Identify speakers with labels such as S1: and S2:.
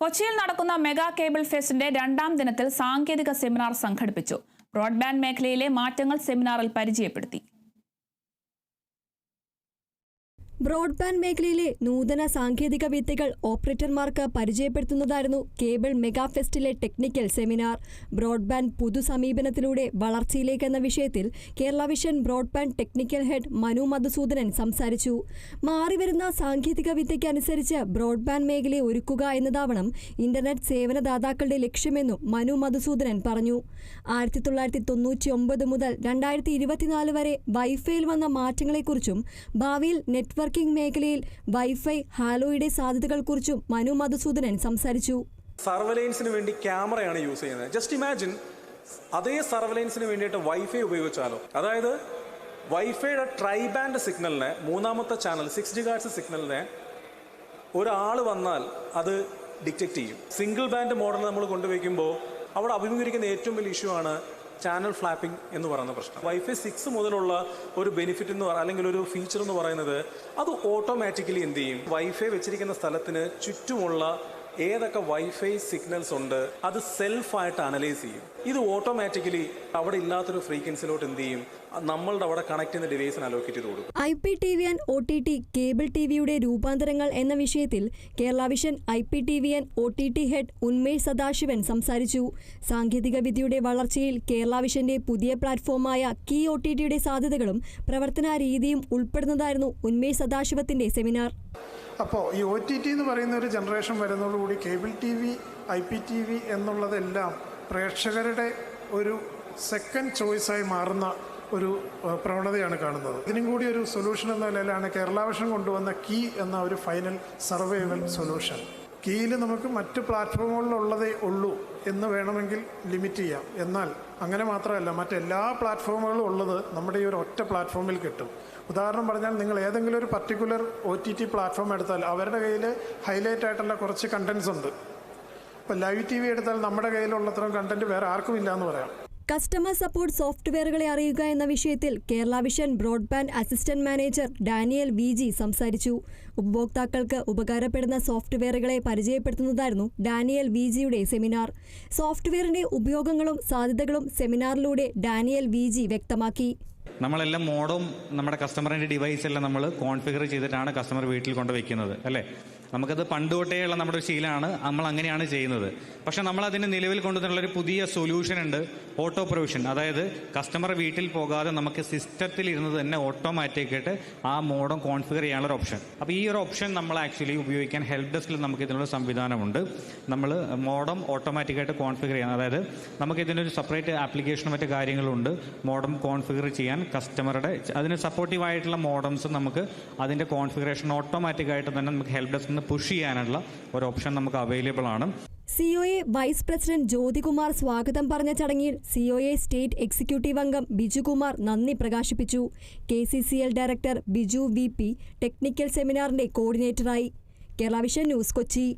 S1: കൊച്ചിയിൽ നടക്കുന്ന mega cable ഫെസ്റ്റിന്റെ രണ്ടാം ദിനത്തിൽ സാങ്കേതിക സെമിനാർ സംഘടിപ്പിച്ചു. ബ്രോഡ്ബാൻഡ് മേഖലയിലെ മാറ്റങ്ങൾ സെമിനാറിൽ പരിചയപ്പെടുത്തി.
S2: ബ്രോഡ്ബാൻഡ് മേഖലയിലെ നൂതന സാങ്കേതിക വിദ്യകൾ ഓപ്പറേറ്റർമാർക്ക് പരിചയപ്പെടുത്തുന്നതായിരുന്നു കേബിൾ മെഗാ ഫെസ്റ്റിലെ ടെക്നിക്കൽ സെമിനാർ. ബ്രോഡ്ബാൻഡ് പുതു സമീപനത്തിലൂടെ വളർച്ചയിലേക്ക് എന്ന വിഷയത്തിൽ Kerala vision broadband technical head Manu Madhusoodanan സംസാരിച്ചു. മാറിവരുന്ന സാങ്കേതിക വിദ്യയ്ക്കനുസരിച്ച് ബ്രോഡ്ബാൻഡ് മേഖലയെ ഒരുക്കുക എന്നതാവണം ഇന്റർനെറ്റ് സേവനദാതാക്കളുടെ ലക്ഷ്യമെന്നും മനു മധുസൂദനൻ പറഞ്ഞു. ആയിരത്തി തൊള്ളായിരത്തി തൊണ്ണൂറ്റി ഒമ്പത് മുതൽ രണ്ടായിരത്തി ഇരുപത്തിനാല് വരെ വൈഫൈയിൽ വന്ന മാറ്റങ്ങളെക്കുറിച്ചും ഭാവിയിൽ നെറ്റ്വർക്കിംഗ് മേഖലയിൽ വൈഫൈ ഹാലോയുടെ സാധ്യതകൾ കുറിച്ചും മനു മധുസൂദനൻ സംസാരിച്ചു.
S3: സർവലൈൻസിന് വേണ്ടി ക്യാമറയാണ് യൂസ് ചെയ്യുന്നത്. ജസ്റ്റ് ഇമാജിൻ അതേ സർവലൈൻസിന് വേണ്ടിയിട്ട് വൈഫൈ ഉപയോഗിച്ചാലോ. അതായത് വൈഫൈയുടെ ട്രൈബാൻഡ് സിഗ്നലിനെ മൂന്നാമത്തെ ചാനൽ സിക്സ് ജി ഗാർഡ്സ് സിഗ്നലിനെ ഒരാൾ വന്നാൽ അത് ഡിറ്റക്ട് ചെയ്യും. സിംഗിൾ ബാൻഡ് മോഡൽ നമ്മൾ കൊണ്ടുവയ്ക്കുമ്പോൾ അവിടെ അഭിമുഖീകരിക്കുന്ന ഏറ്റവും വലിയ ഇഷ്യൂ ആണ് ചാനൽ ഫ്ലാപ്പിംഗ് എന്ന് പറയുന്ന പ്രശ്നം. വൈഫൈ സിക്സ് മുതലുള്ള ഒരു ബെനിഫിറ്റ് എന്ന് പറയുന്നത് അല്ലെങ്കിൽ ഒരു ഫീച്ചർ എന്ന് പറയുന്നത് അത് ഓട്ടോമാറ്റിക്കലി എന്ത് ചെയ്യും? വൈഫൈ വെച്ചിരിക്കുന്ന സ്ഥലത്തിന് ചുറ്റുമുള്ള ഏതൊക്കെ വൈഫൈ സിഗ്നൽസ് ഉണ്ട് അത് സെൽഫായിട്ട് അനലൈസ് ചെയ്യും. ഇത് ഓട്ടോമാറ്റിക്കലി അവിടെ ഇല്ലാത്തൊരു ഫ്രീക്വൻസിലോട്ട് എന്ത് ചെയ്യും? നമ്മളുടെ അവിടെ കണക്ട് ചെയ്യുന്ന ഡിവൈസിന് അലോക്കേറ്റ് ചെയ്ത് കൊടുക്കും.
S2: I P T V and O T T cable T വിയുടെ രൂപാന്തരങ്ങൾ എന്ന വിഷയത്തിൽ Kerala vision I P T V and O T T head Unmesh Sadasivan സംസാരിച്ചു. സാങ്കേതിക വിദ്യയുടെ വളർച്ചയിൽ കേരള വിഷന്റെ പുതിയ പ്ലാറ്റ്ഫോമായ കീ ഒ ടി ടിയുടെ സാധ്യതകളും പ്രവർത്തന രീതിയും ഉൾപ്പെടുന്നതായിരുന്നു ഉന്മേഷ് സദാശിവത്തിന്റെ സെമിനാർ
S4: അപ്പോൾ ഈ ഒ ടി ടി എന്ന് പറയുന്ന ഒരു generation വരുന്നതോടുകൂടി cable T V I P T V എന്നുള്ളതെല്ലാം പ്രേക്ഷകരുടെ ഒരു സെക്കൻഡ് ചോയ്സായി മാറുന്ന ഒരു പ്രവണതയാണ് കാണുന്നത്. ഇതിനും കൂടി ഒരു സൊല്യൂഷൻ എന്ന നിലയിലാണ് കേരള വിഷൻ കൊണ്ടുവന്ന കീ എന്ന ഒരു ഫൈനൽ സർവൈവൽ സൊല്യൂഷൻ കീയിൽ നമുക്ക് മറ്റ് പ്ലാറ്റ്ഫോമുകളിലുള്ളതേ ഉള്ളൂ എന്ന് വേണമെങ്കിൽ ലിമിറ്റ് ചെയ്യാം. എന്നാൽ അങ്ങനെ മാത്രമല്ല മറ്റെല്ലാ പ്ലാറ്റ്ഫോമുകളും ഉള്ളത് നമ്മുടെ ഈ ഒരു ഒറ്റ പ്ലാറ്റ്ഫോമിൽ കിട്ടും. ഉദാഹരണം പറഞ്ഞാൽ നിങ്ങൾ ഏതെങ്കിലും ഒരു particular O T T platform എടുത്താൽ അവരുടെ കയ്യിൽ ഹൈലൈറ്റ് ആയിട്ടുള്ള കുറച്ച് കണ്ടൻസ് ഉണ്ട്. ഇപ്പോൾ ലൈവ് ടി വി എടുത്താൽ നമ്മുടെ കയ്യിലുള്ളത്രയും കണ്ടന്റ് വേറെ ആർക്കും ഇല്ല എന്ന് പറയാം.
S2: കസ്റ്റമർ സപ്പോർട്ട് സോഫ്റ്റ്വെയറുകളെ അറിയുക എന്ന വിഷയത്തിൽ Kerala vision broadband assistant manager Daniel V G സംസാരിച്ചു. ഉപഭോക്താക്കൾക്ക് ഉപകാരപ്പെടുന്ന സോഫ്റ്റ്വെയറുകളെ പരിചയപ്പെടുത്തുന്നതായിരുന്നു ഡാനിയൽ വി ജിയുടെ സെമിനാർ. സോഫ്റ്റ്വെയറിന്റെ ഉപയോഗങ്ങളും സാധ്യതകളും സെമിനാറിലൂടെ ഡാനിയൽ വി ജി വ്യക്തമാക്കി.
S5: നമ്മളെല്ലാം മോഡും നമ്മുടെ കസ്റ്റമറിന്റെ ഡിവൈസ് എല്ലാം നമ്മൾ കോൺഫിഗർ ചെയ്തിട്ടാണ് കസ്റ്റമർ വീട്ടിൽ കൊണ്ട് വെക്കുന്നത് അല്ലേ? നമുക്കത് പണ്ട് തൊട്ടേ ഉള്ള നമ്മുടെ ഒരു ശീലമാണ് നമ്മൾ അങ്ങനെയാണ് ചെയ്യുന്നത്. പക്ഷെ നമ്മൾ അതിന് നിലവിൽ കൊണ്ടുവന്നുള്ള ഒരു പുതിയ സൊല്യൂഷൻ ഉണ്ട് ഓട്ടോ പ്രൊവിഷൻ അതായത് കസ്റ്റമർ വീട്ടിൽ പോകാതെ നമുക്ക് സിസ്റ്റത്തിൽ ഇരുന്ന് തന്നെ ഓട്ടോമാറ്റിക്കായിട്ട് ആ മോഡം കോൺഫിഗർ ചെയ്യാനുള്ള ഒരു ഓപ്ഷൻ അപ്പോൾ ഈ ഒരു ഓപ്ഷൻ നമ്മൾ ആക്ച്വലി ഉപയോഗിക്കാൻ ഹെൽപ്പ് ഡെസ്കിൽ നമുക്ക് ഇതിനുള്ള സംവിധാനമുണ്ട്. നമ്മൾ മോഡം ഓട്ടോമാറ്റിക്കായിട്ട് കോൺഫിഗർ ചെയ്യാൻ അതായത് നമുക്ക് ഇതിനൊരു സെപ്പറേറ്റ് ആപ്ലിക്കേഷനും മറ്റു കാര്യങ്ങളുണ്ട് മോഡം കോൺഫിഗർ ചെയ്യാൻ കസ്റ്റമറുടെ അതിന് സപ്പോർട്ടീവ് ആയിട്ടുള്ള മോഡംസ് നമുക്ക് അതിന്റെ കോൺഫിഗറേഷൻ ഓട്ടോമാറ്റിക് ആയിട്ട് തന്നെ നമുക്ക് ഹെൽപ്പ് ഡെസ്കിൽ നിന്ന് പുഷ് ചെയ്യാനുള്ള ഒരു ഓപ്ഷൻ നമുക്ക് അവൈലബിൾ ആണ്.
S2: സിഒഎ വൈസ് പ്രസിഡന്റ് ജ്യോതികുമാർ സ്വാഗതം പറഞ്ഞ ചടങ്ങിൽ സിഒഎ സ്റ്റേറ്റ് എക്സിക്യൂട്ടീവ് അംഗം ബിജുകുമാർ നന്ദി പ്രകാശിപ്പിച്ചു. K C C L director Biju V P technical സെമിനാറിന്റെ കോർഡിനേറ്ററായി കേരള വിഷൻ ന്യൂസ് കൊച്ചി.